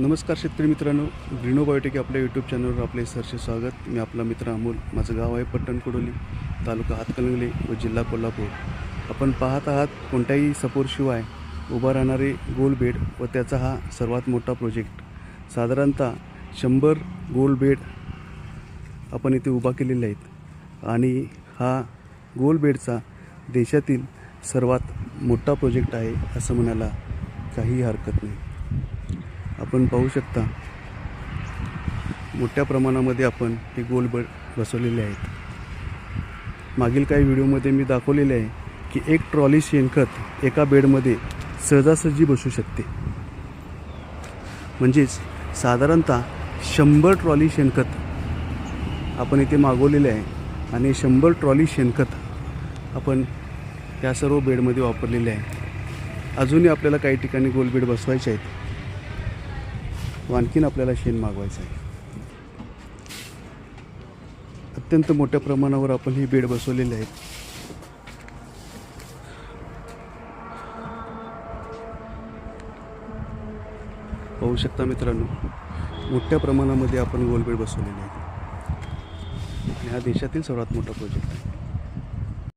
नमस्कार शेतकरी मित्रांनो. ग्रीनो बायोटेक या आपल्या यूट्यूब चॅनलवर आपले सरसे स्वागत. मी आपला मित्र अमोल. माझं गाव आहे पट्टण कोडोली तालुका हातकणंगले व जिल्हा कोल्हापूर. आपण पाहत आहात कोणत्याही सपोर्टशिवाय उभा राहणारे गोल बेड व त्याचा हा सर्वात मोठा प्रोजेक्ट साधारणतः शंभर गोल बेड आपण इथे उभा केलेले आहेत. आणि हा गोल बेडचा देशातील सर्वात मोठा प्रोजेक्ट आहे असं म्हणायला काही हरकत नाही. आपण पाहू शकता मोठ्या प्रमाणामध्ये आपण हे गोल बेड बसवलेले आहेत. मागील काही व्हिडिओमध्ये मी दाखवलेले आहे की एक ट्रॉली शेणखत एका बेडमध्ये सहजासहजी बसू शकते. म्हणजेच साधारणतः शंभर ट्रॉली शेणखत आपण इथे मागवलेले आहे आणि शंभर ट्रॉली शेणखत आपण या सर्व बेडमध्ये वापरलेले आहे. अजूनही आपल्याला काही ठिकाणी गोल बेड बसवायचे आहेत. आणखीन आपल्याला शेण मागवायचं आहे. अत्यंत मोठ्या प्रमाणावर आपण हे बेड बसवलेले आहेत. पाहू शकता मित्रांनो मोठ्या प्रमाणामध्ये आपण गोल बेड बसवलेले आहेत. हा देशातील सर्वात मोठा प्रोजेक्ट आहे.